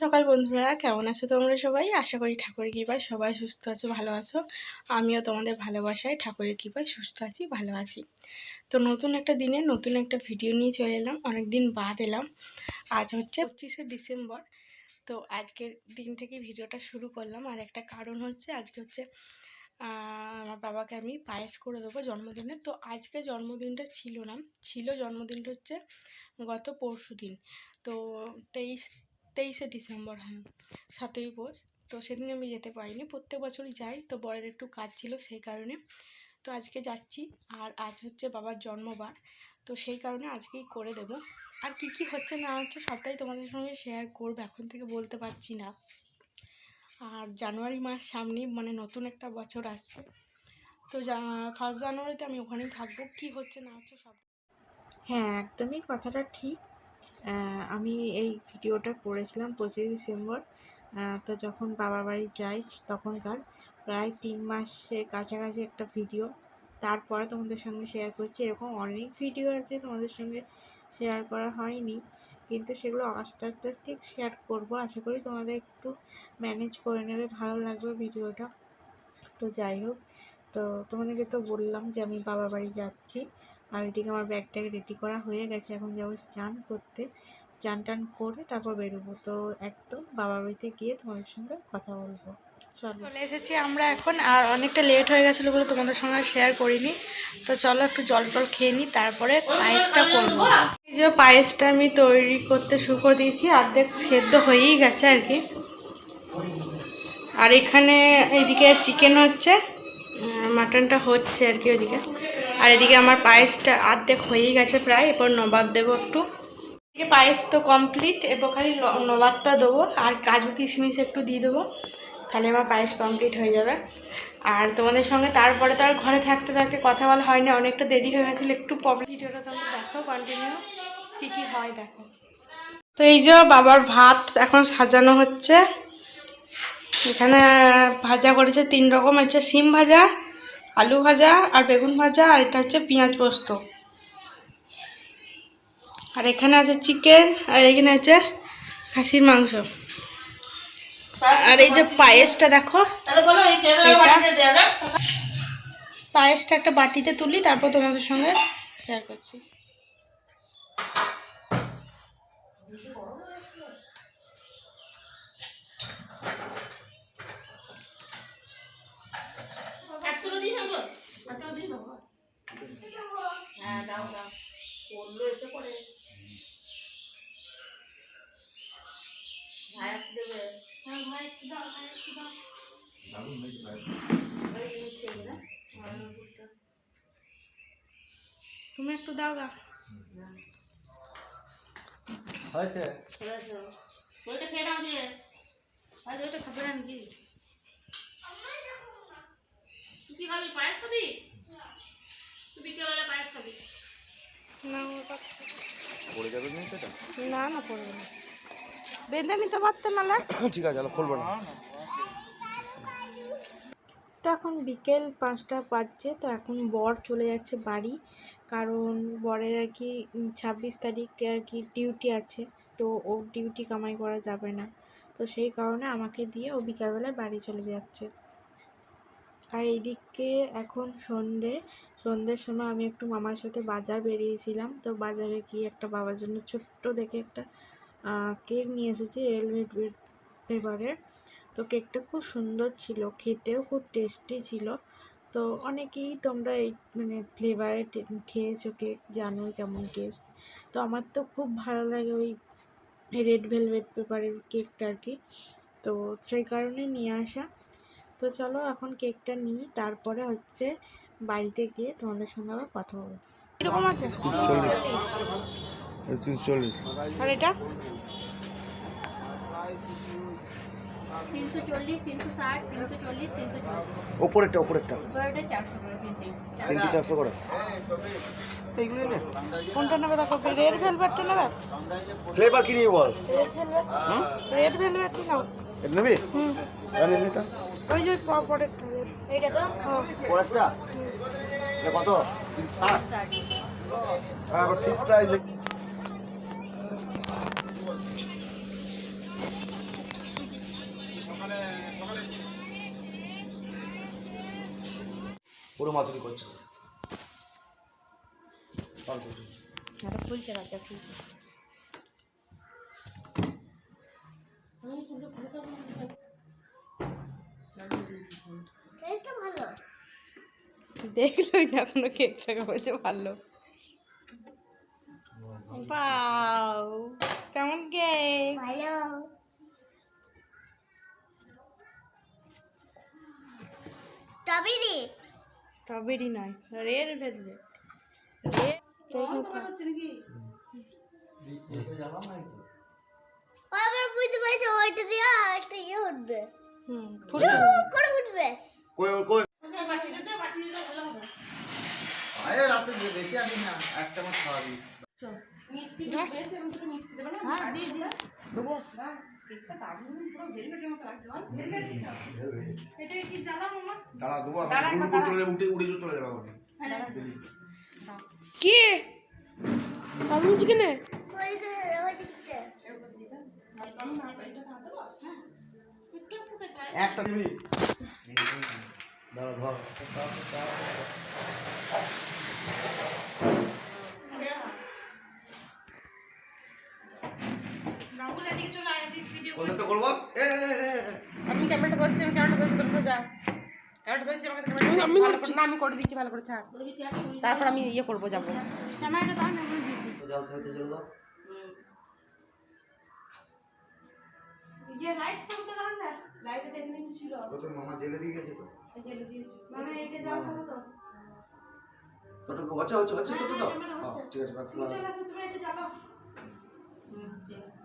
সকাল বন্ধুরা, কেমন আছো তোমরা সবাই? আশা করি ঠাকুরের কৃপায় সবাই সুস্থ আছো, ভালো আছো। আমিও তোমাদের ভালোবাসায় ঠাকুরের কৃপায় সুস্থ আছি, ভালো আছি। তো নতুন একটা দিনে নতুন একটা ভিডিও নিয়ে চলে এলাম অনেক দিন বাদ এলাম। আজ হচ্ছে পঁচিশে ডিসেম্বর। তো আজকের দিন থেকে ভিডিওটা শুরু করলাম। আর একটা কারণ হচ্ছে, আজকে হচ্ছে আমার বাবাকে আমি পায়েস করে দেবো জন্মদিনে। তো আজকে জন্মদিনটা ছিল না। ছিল জন্মদিনটা হচ্ছে গত পরশু দিন তো তেইশ তেইশে ডিসেম্বর হ্যাঁ সাতই পৌষ তো সেদিন আমি যেতে পারিনি, প্রত্যেক বছরই যাই, তো বরের একটু কাজ ছিল সেই কারণে। তো আজকে যাচ্ছি, আর আজ হচ্ছে বাবার জন্মবার, তো সেই কারণে আজকেই করে দেব। আর কি কি হচ্ছে না হচ্ছে সবটাই তোমাদের সঙ্গে শেয়ার করব, এখন থেকে বলতে পারছি না। আর জানুয়ারি মাস সামনেই মানে নতুন একটা বছর আসছে। তো ফার্স্ট জানুয়ারিতে আমি ওখানেই থাকব, কি হচ্ছে না হচ্ছে সব হ্যাঁ একদমই কথাটা ঠিক। আমি এই ভিডিওটা করেছিলাম পঁচিশে ডিসেম্বর। তো যখন বাবার বাড়ি যাই তখনকার প্রায় তিন মাসের কাছাকাছি একটা ভিডিও। তারপরে তোমাদের সঙ্গে শেয়ার করছি। এরকম অনেক ভিডিও আছে তোমাদের সঙ্গে শেয়ার করা হয়নি। কিন্তু সেগুলো আস্তে আস্তে ঠিক শেয়ার করব। আশা করি তোমাদের একটু ম্যানেজ করে নেবে, ভালো লাগবে ভিডিওটা। তো যাই হোক, তো তোমাদেরকে তো বললাম যে আমি বাবার বাড়ি যাচ্ছি। আর এদিকে আমার ব্যাগটাকে রেডি করা হয়ে গেছে। এখন যাব স্নান করতে। চান টান করে তারপর বেরোবো। তো একদম বাবার বাড়িতে গিয়ে তোমাদের সঙ্গে কথা বলব। চলে। এসেছি আমরা এখন। আর অনেকটা লেট হয়ে গেছিল বলে তোমাদের সঙ্গে শেয়ার করিনি। তো চলো একটু জল টল খেয়ে নিই তারপরে পায়েসটা করব। এই যে পায়েসটা আমি তৈরি করতে শুরু করে দিয়েছি। অর্ধেক সেদ্ধ হয়েই গেছে আর কি। আর এখানে এইদিকে চিকেন হচ্ছে মাটনটা হচ্ছে আর কি ওইদিকে। আর এদিকে আমার পায়েসটা অর্ধেক হয়েই গেছে প্রায়, এরপর নবাদ দেবো একটু। এদিকে পায়েস তো কমপ্লিট এরপর খালি নবাদটা দেবো, আর কাজু কিশমিশ একটু দিয়ে দেবো। তাহলে আমার পায়েস কমপ্লিট হয়ে যাবে। আর তোমাদের সঙ্গে তারপরে তো আর ঘরে থাকতে থাকতে কথা বলা হয়নি, অনেকটা দেরি হয়ে গেছিল, একটু প্রবলেম ভিডিওটা তোমরা দেখো কন্টিনিউ কী কী হয় দেখো। তো এই যে বাবার ভাত এখন সাজানো হচ্ছে। এখানে ভাজা করেছে তিন রকম, হচ্ছে সিম ভাজা আলু ভাজা আর বেগুন ভাজা আর এটা হচ্ছে পেঁয়াজ পোস্ত। আর এখানে আছে চিকেন আর এখানে আছে খাসির মাংস। আর এই যে পায়েসটা দেখো পায়েসটা একটা বাটিতে তুলি তারপর তোমাদের সঙ্গে শেয়ার করছি। তুমি একটু দাও গা। হয়েছে? ওইটা খেয়ে নাও দিয়ে আজ ওইটা খাবে নাকি? তুই কি খাবি? পায়েস খাবি? বিকেলবেলা পায়েস খাবি। না ও পাচ্ছে পড়ে যাবে কিন্তু এটা না না পড়বে না। বেঁধে নিতে পারতে নালে ঠিক আছে খুলবো না। তো এখন বিকেল পাঁচটা বাজছে তো এখন বর চলে যাচ্ছে বাড়ি। কারণ বরের আর কি ছাব্বিশ তারিখে আর কি ডিউটি আছে তো ওর ডিউটি কামাই করা যাবে না। তো সেই কারণে আমাকে দিয়ে ও বিকালবেলায় বাড়ি চলে যাচ্ছে। আর এইদিকে এখন সন্ধে সন্ধ্যের সময় আমি একটু মামার সাথে বাজার বেরিয়েছিলাম। তো বাজারে গিয়ে একটা বাবার জন্য ছোট্ট দেখে একটা কেক নিয়ে এসেছি রেলওয়ে ফ্লেভারের তো কেকটা খুব সুন্দর ছিল, খেতেও খুব টেস্টি ছিল। তো অনেকেই তোমরা এই মানে ফ্লেভারে খেয়েছো কেক জানো কেমন টেস্ট তো আমার তো খুব ভালো লাগে ওই রেড ভেলভেট পেপারের কেকটা আর কি। তো সেই কারণে নিয়ে আসা। তো চলো এখন কেকটা নিই, তারপরে হচ্ছে বাড়িতে গিয়ে তোমাদের সঙ্গে আবার কথা বলব। এরকম আছে? তিনশো চল্লিশ আর এটা? তিনশো চল্লিশ তিনশো ষাট তিনশো চল্লিশ তিনশো চল্লিশ ওপরেরটা চারশো করে তিনটে তিনটে চারশো করে। এইগুলো নে। কোনটা নেবে দেখো? রেড ভেলভেটটা নেবে? ফ্লেভার কি নিয়ে বল? রেড ভেলভেট রেড ভেলভেট নাও। এটা নেবি? হুম। ওই যে পরেরটা red। তো? পরেরটা? এটা কত? ফিক্স হ্যাঁ, প্রাইস পুরো মাতুরি করছ। ফুলছে রাজা ফুলছে। দেখলোই না কোনো কেকটাকে বলছে ভালো। পাও কেমন কেক? ভালো। স্ট্রবেরি? স্ট্রবেরি নয় রেড ভেলভেট। রেড আবার বুঝতে পারছি ওইটা দিয়ে একটা ইয়ে উঠবে। হুম করে উঠবে। কই কই আরে রাতে যে বেশি আসি না একটা মাছ খাওয়াবি দাঁড়া দেবো চলে যাবে উঠে উড়ে চলে যাবে কি আগুন চিকেনে ওই যে। ওইদিকটা একটা দিবি। দাঁড়া ধর কোনটা তো করব এ, এ, এ, এ। আমি ক্যামেরাটা করছি আমি ক্যামেরাটা করছি তোর যা ক্যামেরাটা ধরছি আমাকে ক্যামেরাটা আমি ভালো করে না আমি করে দিচ্ছি ভালো করে ছাড় তারপর আমি ইয়ে করব যাব তো জল খেলতে চলে দাও লাইটে দেখে নিতে ছিল ও তোর মামা জেলে দিয়ে গেছে তো জেলে দিয়েছি মানে এটা যাও করো তো তোর হচ্ছে হচ্ছে হচ্ছে তো তো দাও হ্যাঁ, ঠিক আছে বাস লাগা। চলো তুমি এটা জ্বালো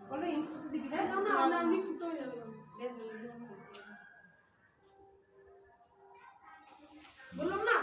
বলো ইনস্টাতে দিবি না? না না আমি ফুটো হয়ে যাবে। বললাম না?